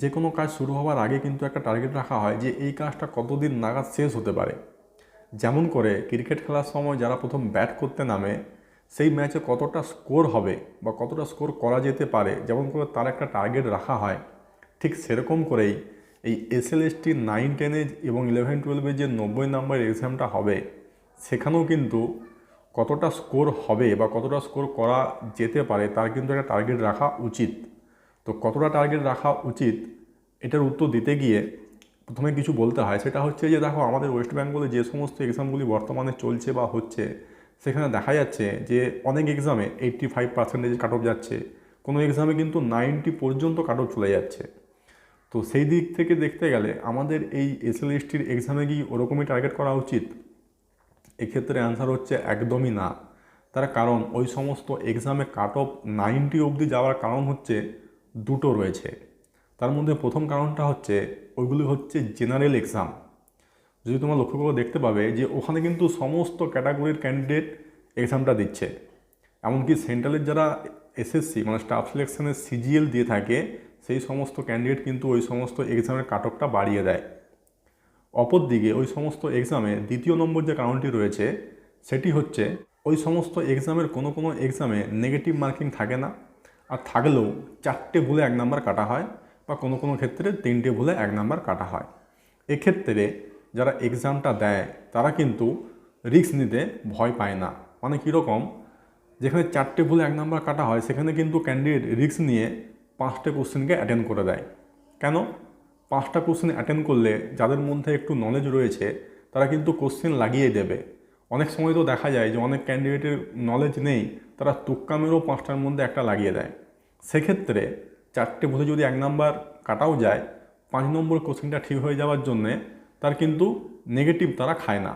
যে কোনো কাজ শুরু হওয়ার আগে কিন্তু একটা টার্গেট রাখা হয় যে এই কাজটা কতদিন নাগাদ শেষ হতে পারে। যেমন করে ক্রিকেট খেলার সময় যারা প্রথম ব্যাট করতে নামে, সেই ম্যাচে কতটা স্কোর হবে বা কতটা স্কোর করা যেতে পারে, যেমন করে তার একটা টার্গেট রাখা হয়, ঠিক সেরকম করেই এই এসএলএসটি নাইন টেনে এবং ইলেভেন টুয়েলভে যে নব্বই নাম্বার এক্সামটা হবে, সেখানেও কিন্তু কতটা স্কোর হবে বা কতটা স্কোর করা যেতে পারে, তার কিন্তু একটা টার্গেট রাখা উচিত। তো কতটা টার্গেট রাখা উচিত এটার উত্তর দিতে গিয়ে প্রথমে কিছু বলতে হয়। সেটা হচ্ছে যে, দেখো, আমাদের ওয়েস্ট বেঙ্গলে যে সমস্ত এক্সামগুলি বর্তমানে চলছে বা হচ্ছে, সেখানে দেখা যাচ্ছে যে অনেক এক্সামে eighty five percentage cut off যাচ্ছে। কোনো এক্সামে কিন্তু নাইনটি পর্যন্ত কাট অফ চলে যাচ্ছে। তো সেই দিক থেকে দেখতে গেলে আমাদের এই এসএলএসটির এক্সামে কি ওরকমই টার্গেট করা উচিত? এক্ষেত্রে অ্যান্সার হচ্ছে একদমই না। তার কারণ ওই সমস্ত এক্সামে কাট অফ নাইনটি অবধি যাওয়ার কারণ হচ্ছে দুটো রয়েছে। তার মধ্যে প্রথম কারণটা হচ্ছে, ওইগুলি হচ্ছে জেনারেল এক্সাম যদি তোমরা লক্ষ্য করে দেখতে পাবে যে ওখানে কিন্তু সমস্ত ক্যাটাগরির ক্যান্ডিডেট এক্সামটা দিচ্ছে। এমনকি সেন্ট্রালের যারা এসএসসি মানে স্টাফ সিলেকশনের সিজিএল দিয়ে থাকে, সেই সমস্ত ক্যান্ডিডেট কিন্তু ওই সমস্ত এক্সামের কাটকটা বাড়িয়ে দেয়। অপরদিকে ওই সমস্ত এক্সামে দ্বিতীয় নম্বর যে কারণটি রয়েছে, সেটি হচ্ছে ওই সমস্ত এক্সামের কোনো কোনো এক্সামে নেগেটিভ মার্কিং থাকে না। আর থাকলেও চারটে ভুলে এক নাম্বার কাটা হয় বা কোনো কোনো ক্ষেত্রে তিনটে ভুলে এক নাম্বার কাটা হয়। এক্ষেত্রে যারা এক্সামটা দেয়, তারা কিন্তু রিস্ক নিতে ভয় পায় না। মানে কীরকম যেখানে চারটে ভুলে এক নাম্বার কাটা হয়, সেখানে কিন্তু ক্যান্ডিডেট রিস্ক নিয়ে পাঁচটা কোশ্চেনকে অ্যাটেন্ড করে দেয়। কেন? পাঁচটা কোশ্চেন অ্যাটেন্ড করলে যাদের মধ্যে একটু নলেজ রয়েছে, তারা কিন্তু কোশ্চেন লাগিয়ে দেবে। অনেক সময় তো দেখা যায় যে অনেক ক্যান্ডিডেটের নলেজ নেই তারা তুক্কামেরও পাঁচটার মধ্যে একটা লাগিয়ে দেয়। সেক্ষেত্রে চারটে ভুলে যদি এক নাম্বার কাটাও যায়, পাঁচ নম্বর কোশ্চেনটা ঠিক হয়ে যাওয়ার জন্যে তার কিন্তু নেগেটিভ তারা খায় না।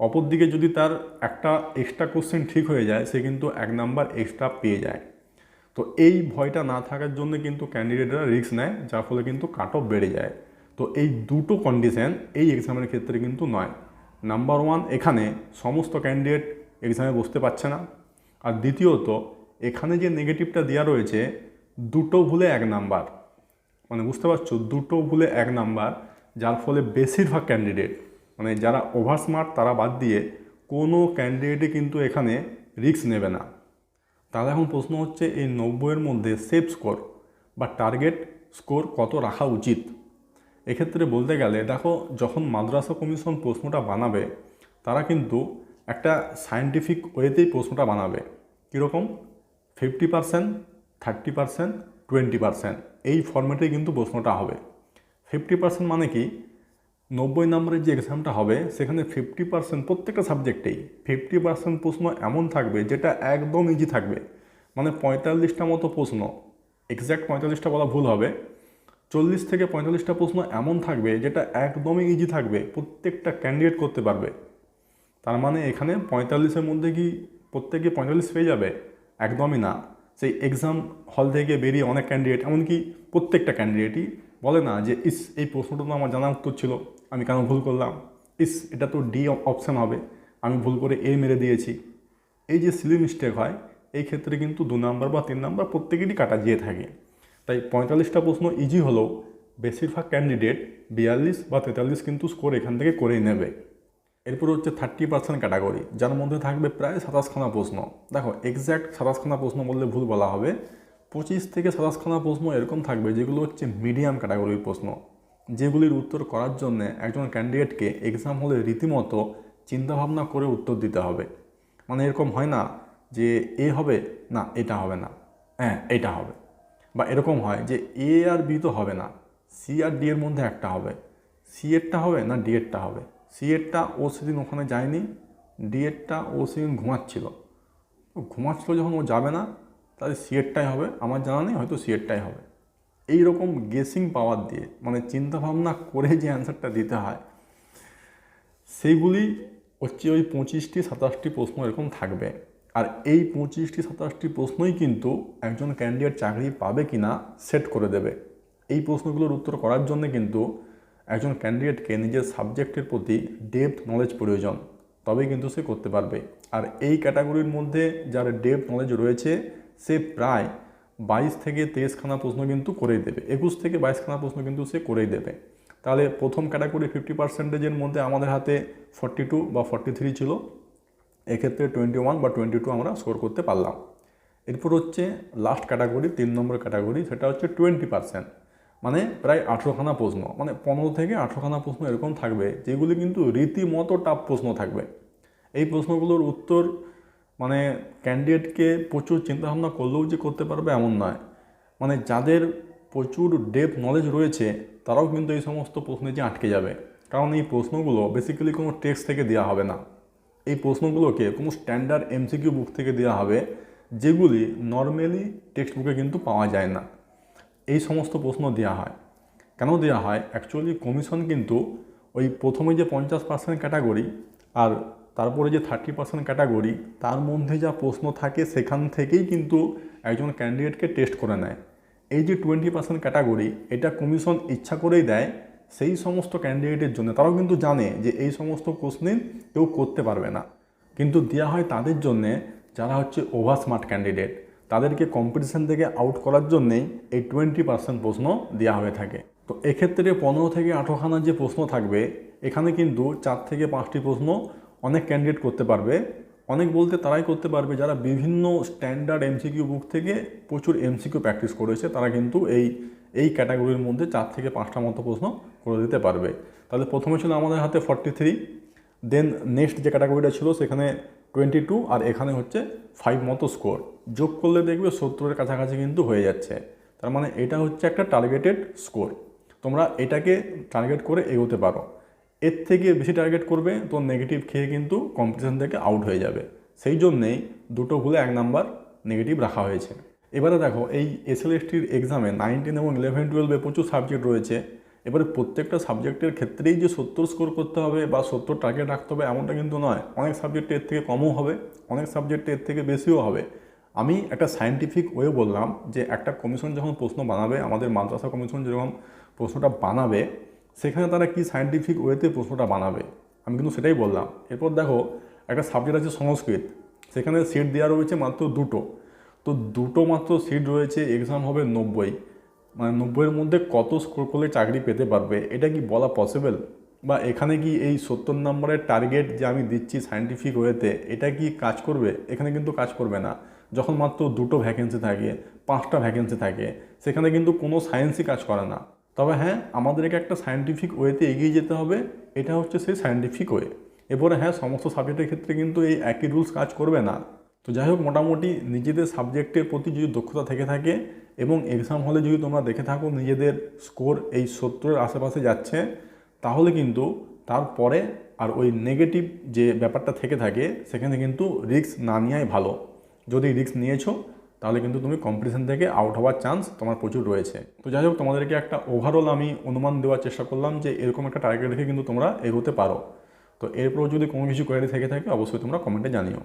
অপরদিকে যদি তার একটা এক্সট্রা কোশ্চেন ঠিক হয়ে যায়, সে কিন্তু এক নাম্বার এক্সট্রা পেয়ে যায়। তো এই ভয়টা না থাকার জন্য কিন্তু ক্যান্ডিডেটরা রিস্ক নেয়, যার ফলে কিন্তু কাট অফ বেড়ে যায়। তো এই দুটো কন্ডিশন এই এক্সামের ক্ষেত্রে কিন্তু নয়। নাম্বার ওয়ান এখানে সমস্ত ক্যান্ডিডেট এক্সামে বসতে পারছে না। আর দ্বিতীয়ত, এখানে যে নেগেটিভটা দেওয়া রয়েছে, দুটো ভুলে এক নাম্বার। মানে বুঝতে পারছ? দুটো ভুলে এক নাম্বার, যার ফলে বেশিরভাগ ক্যান্ডিডেট মানে যারা ওভার স্মার্ট তারা বাদ দিয়ে কোনো ক্যান্ডিডেটই কিন্তু এখানে রিস্ক নেবে না। তাহলে এখন প্রশ্ন হচ্ছে, এই নব্বইয়ের মধ্যে সেফ স্কোর বা টার্গেট স্কোর কত রাখা উচিত? এক্ষেত্রে বলতে গেলে, দেখো, যখন মাদ্রাসা কমিশন প্রশ্নটা বানাবে, তারা কিন্তু একটা সায়েন্টিফিক ওয়েতেই প্রশ্নটা বানাবে। কীরকম? Fifty percent thirty percent twenty percent এই ফর্মেটেই কিন্তু প্রশ্নটা হবে। ফিফটি পার্সেন্ট মানে কি? নব্বই নম্বরের যে এক্সামটা হবে, সেখানে ফিফটি পার্সেন্ট প্রত্যেকটা সাবজেক্টেই ফিফটি পার্সেন্ট প্রশ্ন এমন থাকবে যেটা একদম ইজি থাকবে। মানে পঁয়তাল্লিশটা মতো প্রশ্ন এক্স্যাক্ট পঁয়তাল্লিশটা বলা ভুল হবে। চল্লিশ থেকে পঁয়তাল্লিশটা প্রশ্ন এমন থাকবে যেটা একদমই ইজি থাকবে, প্রত্যেকটা ক্যান্ডিডেট করতে পারবে। তার মানে এখানে পঁয়তাল্লিশের মধ্যে কি প্রত্যেকে পঁয়তাল্লিশ পেয়ে যাবে? একদমই না। সেই এক্সাম হল থেকে বেরিয়ে অনেক ক্যান্ডিডেট এমনকি প্রত্যেকটা ক্যান্ডিডেটই বলে না যে, ইস, এই প্রশ্নটা তো আমার জানা উত্তর ছিল, আমি কেন ভুল করলাম? ইস, এটা তো ডি অপশান হবে, আমি ভুল করে এ মেরে দিয়েছি। এই যে সিলি মিস্টেক হয়, এই ক্ষেত্রে কিন্তু দু নাম্বার বা তিন নাম্বার প্রত্যেকেরই কাটা যেয়ে থাকে। তাই পঁয়তাল্লিশটা প্রশ্ন ইজি হলেও বেশিরভাগ ক্যান্ডিডেট বিয়াল্লিশ বা তেতাল্লিশ কিন্তু স্কোর এখান থেকে করেই নেবে। এরপর হচ্ছে থার্টি পার্সেন্ট ক্যাটাগরি যার মধ্যে থাকবে প্রায় সাতাশখানা প্রশ্ন। দেখো এক্স্যাক্ট সাতাশখানা প্রশ্ন বললে ভুল বলা হবে। পঁচিশ থেকে সাতাশখানা প্রশ্ন এরকম থাকবে, যেগুলো হচ্ছে মিডিয়াম ক্যাটাগরির প্রশ্ন। যেগুলির উত্তর করার জন্য একজন ক্যান্ডিডেটকে এক্সাম হলে রীতিমতো চিন্তাভাবনা করে উত্তর দিতে হবে। মানে এরকম হয় না যে এ হবে, না, এটা হবে না। হ্যাঁ এটা হবে। বা এরকম হয় যে এ আর বি তো হবে না, সি আর ডি এর মধ্যে একটা হবে। সি এরটা হবে না ডি এরটা হবে? সি এরটা ও সেদিন ওখানে যায়নি ডি এরটা ও সেদিন ঘুমাচ্ছিল। ঘুমাচ্ছিল যখন ও যাবে না, তাহলে সি এরটাই হবে, আমার জানা নেই, হয়তো সি এরটাই হবে। এই রকম গেসিং পাওয়ার দিয়ে মানে চিন্তাভাবনা করে যে অ্যান্সারটা দিতে হয়, সেইগুলি হচ্ছে ওই পঁচিশটি, সাতাশটি প্রশ্ন এরকম থাকবে। আর এই পঁচিশটি, সাতাশটি প্রশ্নই কিন্তু একজন ক্যান্ডিডেট চাকরি পাবে কি না সেট করে দেবে। এই প্রশ্নগুলোর উত্তর করার জন্য কিন্তু একজন ক্যান্ডিডেটকে নিজের সাবজেক্টের প্রতি ডেপথ নলেজ প্রয়োজন, তবেই কিন্তু সে করতে পারবে। আর এই ক্যাটাগরির মধ্যে যার ডেপথ নলেজ রয়েছে, সে প্রায় বাইশ থেকে তেইশখানা প্রশ্ন কিন্তু করেই দেবে। একুশ থেকে বাইশখানা প্রশ্ন কিন্তু সে করেই দেবে। তাহলে প্রথম ক্যাটাগরি ফিফটি পার্সেন্টেজের মধ্যে আমাদের হাতে ফর্টি টু বা ফর্টি থ্রি ছিল। এক্ষেত্রে টোয়েন্টি ওয়ান বা টোয়েন্টি টু আমরা স্কোর করতে পারলাম। এরপর হচ্ছে লাস্ট ক্যাটাগরি তিন নম্বর ক্যাটাগরি সেটা হচ্ছে টোয়েন্টি পার্সেন্ট মানে প্রায় আঠেরোখানা প্রশ্ন মানে পনেরো থেকে আঠেরোখানা প্রশ্ন এরকম থাকবে, যেগুলি কিন্তু রীতিমতো টাফ প্রশ্ন থাকবে। এই প্রশ্নগুলোর উত্তর মানে ক্যান্ডিডেটকে প্রচুর চিন্তাভাবনা করলেও যে করতে পারবে এমন নয়। মানে যাদের প্রচুর ডেপ নলেজ রয়েছে, তারাও কিন্তু এই সমস্ত প্রশ্নে যে আটকে যাবে। কারণ এই প্রশ্নগুলো বেসিক্যালি কোনো টেক্সট থেকে দেওয়া হবে না। এই প্রশ্নগুলোকে কোনো স্ট্যান্ডার্ড এমসিকিউ বুক থেকে দেওয়া হবে, যেগুলি নর্মালি টেক্সট বুকে কিন্তু পাওয়া যায় না। এই সমস্ত প্রশ্ন দেওয়া হয়। কেন দেওয়া হয়? অ্যাকচুয়ালি কমিশন কিন্তু ওই প্রথমে যে পঞ্চাশ পার্সেন্ট ক্যাটাগরি আর তারপরে যে থার্টি পার্সেন্ট ক্যাটাগরি তার মধ্যে যা প্রশ্ন থাকে, সেখান থেকেই কিন্তু একজন ক্যান্ডিডেটকে টেস্ট করে নেয়। এই যে টোয়েন্টি পার্সেন্ট ক্যাটাগরি এটা কমিশন ইচ্ছা করেই দেয় সেই সমস্ত ক্যান্ডিডেটের জন্য। তারাও কিন্তু জানে যে এই সমস্ত কোশ্চেন কেউ করতে পারবে না। কিন্তু দেওয়া হয় তাদের জন্যে যারা হচ্ছে ওভার স্মার্ট ক্যান্ডিডেট তাদেরকে কম্পিটিশন থেকে আউট করার জন্যেই এই টোয়েন্টি পার্সেন্ট প্রশ্ন দেওয়া হয়ে থাকে। তো এক্ষেত্রে পনেরো থেকে আঠেরোখানা যে প্রশ্ন থাকবে, এখানে কিন্তু চার থেকে পাঁচটি প্রশ্ন অনেক ক্যান্ডিডেট করতে পারবে। অনেক বলতে তারাই করতে পারবে। যারা বিভিন্ন স্ট্যান্ডার্ড এমসিকিউ বুক থেকে প্রচুর এমসিকিউ প্র্যাকটিস করেছে, তারা কিন্তু এই এই ক্যাটাগরির মধ্যে চার থেকে পাঁচটা মতো প্রশ্ন করে দিতে পারবে। তাহলে প্রথমে ছিল আমাদের হাতে ফর্টি থ্রি দেন নেক্সট যে ক্যাটাগরিটা ছিল, সেখানে টোয়েন্টি টু আর এখানে হচ্ছে ফাইভ মতো স্কোর যোগ করলে দেখবে সত্তরের কাছাকাছি কিন্তু হয়ে যাচ্ছে। তার মানে এটা হচ্ছে একটা টার্গেটেড স্কোর তোমরা এটাকে টার্গেট করে এগোতে পারো। এর থেকে বেশি টার্গেট করবে, তো নেগেটিভ খেয়ে কিন্তু কম্পিটিশন থেকে আউট হয়ে যাবে। সেই জন্যেই দুটো ভুলে এক নাম্বার নেগেটিভ রাখা হয়েছে। এবারে দেখো, এই এসএলএসটির এক্সামে নাইনটিন এবং ইলেভেন টুয়েলভে প্রচুর সাবজেক্ট রয়েছে। এবারে প্রত্যেকটা সাবজেক্টের ক্ষেত্রেই যে সত্তর স্কোর করতে হবে বা সত্তর টার্গেট রাখতে হবে এমনটা কিন্তু নয়। অনেক সাবজেক্টে এর থেকে কমও হবে, অনেক সাবজেক্টে এর থেকে বেশিও হবে। আমি একটা সায়েন্টিফিক ওয়ে বললাম যে একটা কমিশন যখন প্রশ্ন বানাবে, আমাদের মাদ্রাসা কমিশন যখন প্রশ্নটা বানাবে, সেখানে তারা কি সায়েন্টিফিক ওয়েতে প্রশ্নটা বানাবে? আমি কিন্তু সেটাই বললাম। এরপর দেখো, একটা সাবজেক্ট আছে সংস্কৃত। সেখানে সিট দেওয়া রয়েছে মাত্র দুটো। তো দুটো মাত্র সিট রয়েছে এক্সাম হবে নব্বই। মানে নব্বইয়ের মধ্যে কত স্কোর করলে চাকরি পেতে পারবে? এটা কি বলা পসিবল বা এখানে কি এই সত্তর নম্বরের টার্গেট যে আমি দিচ্ছি সায়েন্টিফিক ওয়েতে এটা কি কাজ করবে? এখানে কিন্তু কাজ করবে না। যখন মাত্র দুটো ভ্যাকেন্সি থাকে, পাঁচটা ভ্যাকেন্সি থাকে, সেখানে কিন্তু কোনো সায়েন্সই কাজ করে না। তবে হ্যাঁ আমাদেরকে একটা সায়েন্টিফিক ওয়েতে এগিয়ে যেতে হবে, এটা হচ্ছে সেই সায়েন্টিফিক ওয়ে এরপরে হ্যাঁ সমস্ত সাবজেক্টের ক্ষেত্রে কিন্তু এই একই রুলস কাজ করবে না। তো যাই হোক, মোটামুটি নিজেদের সাবজেক্টের প্রতি যদি দক্ষতা থেকে থাকে এবং এক্সাম হলে যদি তোমরা দেখে থাকো নিজেদের স্কোর এই সত্তরের আশেপাশে যাচ্ছে, তাহলে কিন্তু তারপরে আর ওই নেগেটিভ যে ব্যাপারটা থেকে থাকে, সেখানে কিন্তু রিস্ক না নেওয়াই ভালো। যদি রিস্ক নিয়েছো, তাহলে কিন্তু তুমি কম্পিটিশন থেকে আউট হওয়ার চান্স তোমার প্রচুর রয়েছে। তো যাই হোক, তোমাদেরকে একটা ওভারঅল আমি অনুমান দেওয়ার চেষ্টা করলাম যে এরকম একটা টার্গেট রেখে কিন্তু তোমরা এগোতে পারো। তো এরপরও যদি কোনো কিছু কোয়ারি থেকে থাকে, অবশ্যই তোমরা কমেন্টে জানিও।